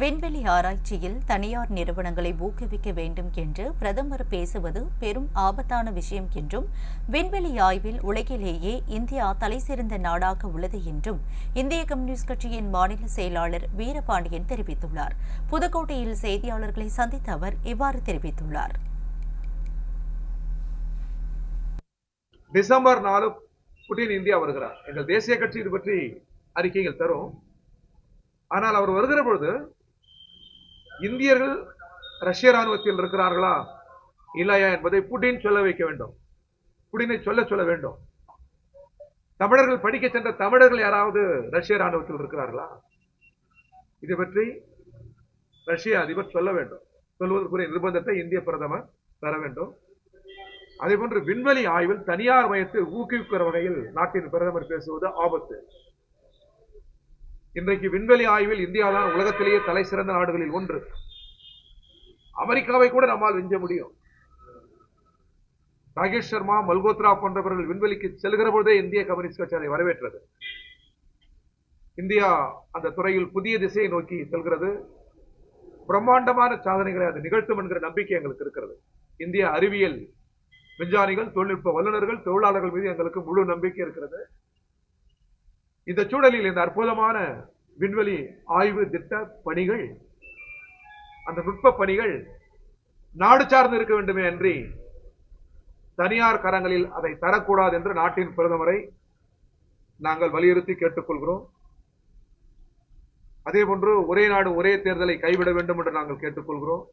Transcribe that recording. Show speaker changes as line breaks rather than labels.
விண்வெளி ஆராய்ச்சியில் தனியார் நிறுவனங்களை ஊக்குவிக்க வேண்டும் என்று பிரதமர் பேசுவது பெரும் ஆபத்தான விஷயம் என்றும் விண்வெளி ஆய்வில் உலகிலேயே இந்தியா தலைசிறந்த நாடாக உள்ளது என்றும் இந்திய கம்யூனிஸ்ட் கட்சியின் மாநில செயலாளர் வீரபாண்டியன் தெரிவித்துள்ளார். புதுக்கோட்டையில் செய்தியாளர்களை சந்தித்த அவர் இவ்வாறு தெரிவித்துள்ளார்.
டிசம்பர் நாலு புட்டின் இந்தியா வருகிறார். எங்கள் தேசிய கட்சி இது பற்றி அறிக்கைகள் தரும். ஆனால் அவர் வருகிற பொழுது இந்தியர்கள் ரஷ்ய ராணுவத்தில் இருக்கிறார்களா? இல்லையா என்பதை புடின் சொல்ல வைக்க வேண்டும். புடினை சொல்ல சொல்ல வேண்டும். தமிழர்கள் படிக்க சென்ற தமிழர்கள் யாராவது ரஷ்ய ராணுவத்தில் இருக்கிறார்களா? இதை பற்றி ரஷ்ய அதிபர் சொல்ல வேண்டும். சொல்வதற்குரிய நிர்பந்தத்தை இந்திய பிரதமர் தர வேண்டும். அதே போன்று விண்வெளி ஆய்வில் தனியார் மையத்தை ஊக்குவிக்கிற வகையில் நாட்டின் பிரதமர் பேசுவது ஆபத்து. இன்றைக்கு விண்வெளி ஆய்வில் இந்தியா தான் உலகத்திலேயே தலை சிறந்த நாடுகளில் ஒன்று. அமெரிக்காவை கூட நம்மால் விஞ்ச முடியும். ராகேஷ் சர்மா மல்கோத்ரா போன்றவர்கள் விண்வெளிக்கு செல்கிற பொழுதே இந்திய கம்யூனிஸ்ட் கட்சி அதை வரவேற்றது. இந்தியா அந்த துறையில் புதிய திசையை நோக்கி செல்கிறது. பிரம்மாண்டமான சாதனைகளை அது நிகழ்த்தும் என்கிற நம்பிக்கை எங்களுக்கு இருக்கிறது. இந்திய அறிவியல் விஞ்ஞானிகள் தொழில்நுட்ப வல்லுநர்கள் தொழிலாளர்கள் மீது எங்களுக்கு முழு நம்பிக்கை இருக்கிறது. இந்த சூழலில் இந்த அற்புதமான விண்வெளி ஆய்வு திட்ட பணிகள் அந்த நுட்ப பணிகள் நாடு சார்ந்து இருக்க வேண்டுமே அன்றி தனியார் கரங்களில் அதை தரக்கூடாது என்று நாட்டின் பிரதமரை நாங்கள் வலியுறுத்தி கேட்டுக்கொள்கிறோம். அதே போன்று ஒரே நாடு ஒரே தேர்தலை கைவிட வேண்டும் என்று நாங்கள் கேட்டுக்கொள்கிறோம்.